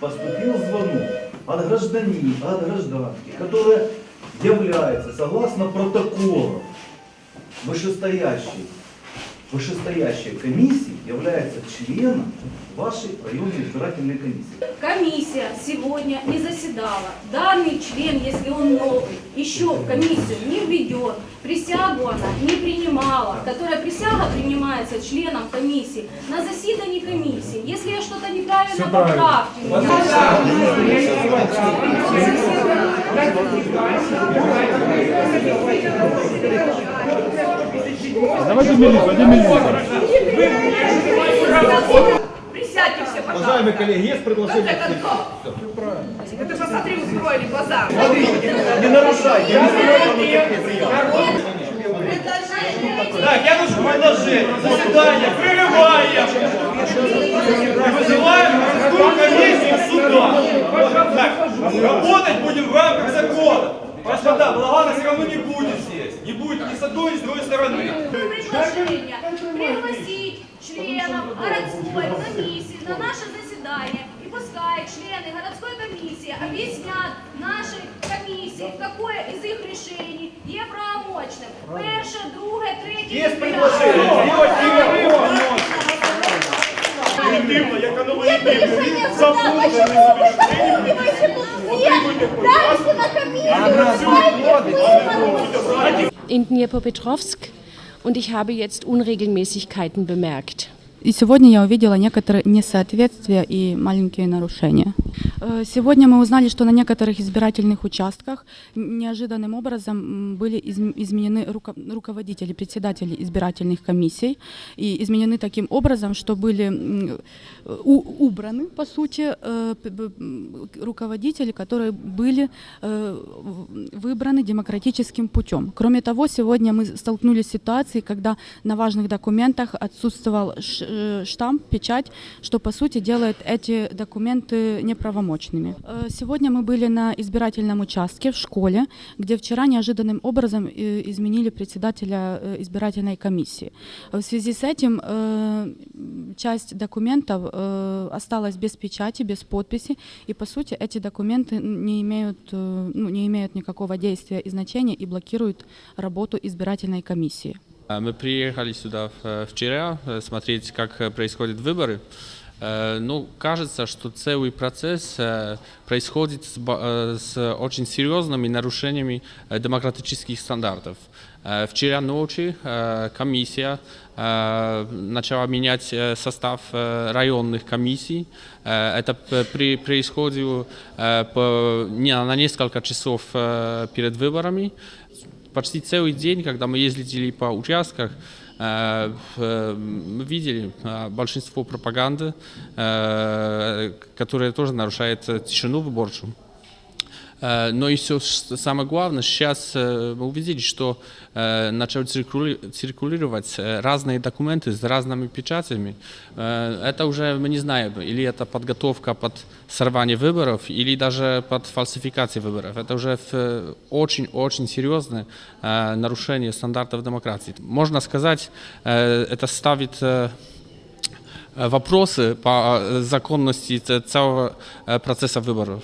поступил звонок от гражданина, от гражданки, которая является, согласно протоколу, вышестоящей, вышестоящей комиссии, является членом вашей районной избирательной комиссии. Комиссия сегодня не заседала. Данный член, если он новый, еще в комиссию не введен, присягу она не принимала, которая присяга принимается членом комиссии на заседании комиссии. Если я что-то неправильно поправьте меня. Давайте милицию, один милицию. Присядьте все, пожалуйста. Уважаемые коллеги, есть предложение? Это кто? Это посмотри, устроили базар. Не нарушайте, не нарушайте. Так, я вношу предложение. Заседание прерываем. закона. Господа, Благана все равно не будет здесь. Не будет ни с одной, ни с другой стороны. предложение пригласить членов городской комиссии на наше заседание и пускай члены городской комиссии объяснят нашей комиссии, какое из их рішень є правомочним. Перше, друге, третє. Є четверте. предложення. Сделать перерыв. Не дивно, як оно не дивно. Запутано. in Dnipropetrovsk und ich habe jetzt Unregelmäßigkeiten bemerkt. И сегодня я увидела некоторые несоответствия и маленькие нарушения. Э, Сегодня мы узнали, что на некоторых избирательных участках неожиданным образом были изм- изменены руко- руководители, председатели избирательных комиссий. И изменены таким образом, что были убраны, по сути, э, руководители, которые были э, выбраны демократическим путем. Кроме того, сегодня мы столкнулись с ситуацией, когда на важных документах отсутствовал штамп, печать, что по сути делает эти документы неправомочными. Э, Сегодня мы были на избирательном участке в школе, где вчера неожиданным образом э, изменили председателя э, избирательной комиссии. В связи с этим часть документов осталась без печати, без подписи, и по сути эти документы не имеют, ну, не имеют никакого действия и значения и блокируют работу избирательной комиссии. А, Мы приехали сюда вчера смотреть, как происходят выборы. Э, Ну, кажется, что целый процесс э, происходит с, э, с очень серьезными нарушениями демократических стандартов. Вчера ночью комиссия начала менять состав районных комиссий. Это происходило не- на несколько часов перед выборами почти целый день, когда мы ездили по участках, мы видели э, большинство пропаганды, э, которая тоже нарушает э, тишину выборчую. Э, Но все самое главное, сейчас э, мы увидели, что э, начали циркули- циркулировать э, разные документы с разными печатями. Э, Это уже мы не знаем, или это подготовка под сорвание выборов, или даже под фальсификацию выборов. Это уже э, очень-очень серьезное э, нарушение стандартов демократии. Можно сказать, э, это ставит э, э, вопросы по э, законности целого э, процесса выборов.